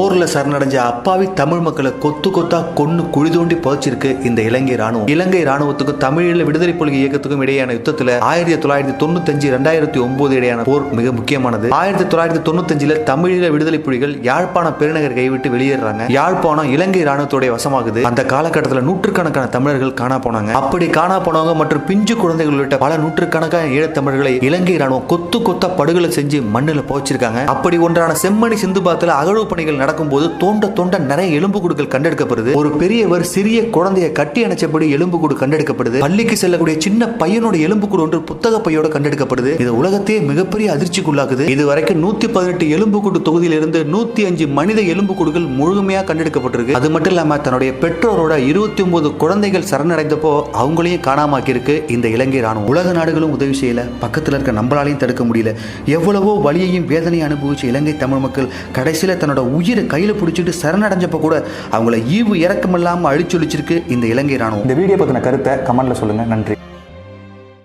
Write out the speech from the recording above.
போர்ல சரணடைஞ்ச அப்பாவி தமிழ் மக்களை கொத்து கொத்தா கொன்னு குழி தோண்டி புதைச்சிருக்கு இந்த இலங்கை ராணுவம் இலங்கை ராணுவத்துக்கும் தமிழீழ விடுதலை புலிகள் இயக்கத்துக்கும் இடையேயான யுத்தத்துல ஆயிரத்தி தொள்ளாயிரத்தி தொண்ணூத்தஞ்சு ரெண்டாயிரத்தி ஒன்பது இடையான போர் மிக முக்கியமானது. ஆயிரத்தி தொள்ளாயிரத்தி தொண்ணூத்தஞ்சுல தமிழீழ விடுதலை புலிகள் யாழ்ப்பாணம் பெருநகர் கைவிட்டு வெளியேறாங்க யாழ்ப்பாணம் இலங்கை ராணுவத்துடைய வசமாகுது. அந்த காலகட்டத்தில் நூற்றுக்கணக்கான தமிழர்கள் காணா போனாங்க. அப்படி காணா போனவங்க மற்றும் பிஞ்சு குழந்தைகள் உள்ளிட்ட பல நூற்றுக்கணக்கான ஈழத்தமிழர்களை இலங்கை ராணுவம் கொத்து கொத்தா படுகொலை செஞ்சு மண்ணில் போச்சிருக்காங்க அப்படி ஒன்றான செம்மணி சிந்துபாத்துல அகழ்வு பணிகள் நடக்கும்போது தோண்ட தோண்ட நிறைய எலும்புக்கூடுகள் கண்டெடுக்கப்படுது. ஒரு பெரியவர் சிறிய குழந்தையை கட்டி அணைச்சபடி எலும்புக்கூடு கண்டெடுக்கப்படுது. பள்ளிக்கு செல்லக்கூடிய சின்ன பையனோட எலும்புக்கூடு ஒன்று புத்தக பையோட கண்டெடுக்கப்படுது. இது உலகத்தையே மிகப்பெரிய அதிர்ச்சிக்குள்ளாக்குது. இது வரைக்கும் நூத்தி பதினெட்டு எலும்புக்கூடு தொகுதியிலிருந்து நூத்தி அஞ்சு மனித எலும்புக்கூடுகள் முழுமையாக கண்டெடுக்கப்பட்டிருக்கு. அது மட்டும் இல்லாம தன்னுடைய பெற்றோரோட இருபத்தி ஒன்பது குழந்தைகள் சரணடைந்தப்போ அவங்களையும் காணாமாக்கியிருக்கு இந்த இலங்கை ராணுவம் உலக நாடுகளும் உதவி செய்யல. பக்கத்தில் இருக்க நம்மளாலையும் தடுக்க முடியல. எவ்வளவோ வலியையும் வேதனையும் அனுபவிச்ச இலங்கை தமிழ் மக்கள் கடைசியில் தன்னோட உயிர் கையில பிடிச்சிட்டு சரணடைஞ்சப்ப கூட அவங்கள ஈவு இறக்கமில்லாம அழிச்சொலிச்சிருக்கு இந்த இலங்கை ராணுவம் இந்த வீடியோ பற்றின கருத்தை கமெண்ட்ல சொல்லுங்கள் நன்றி.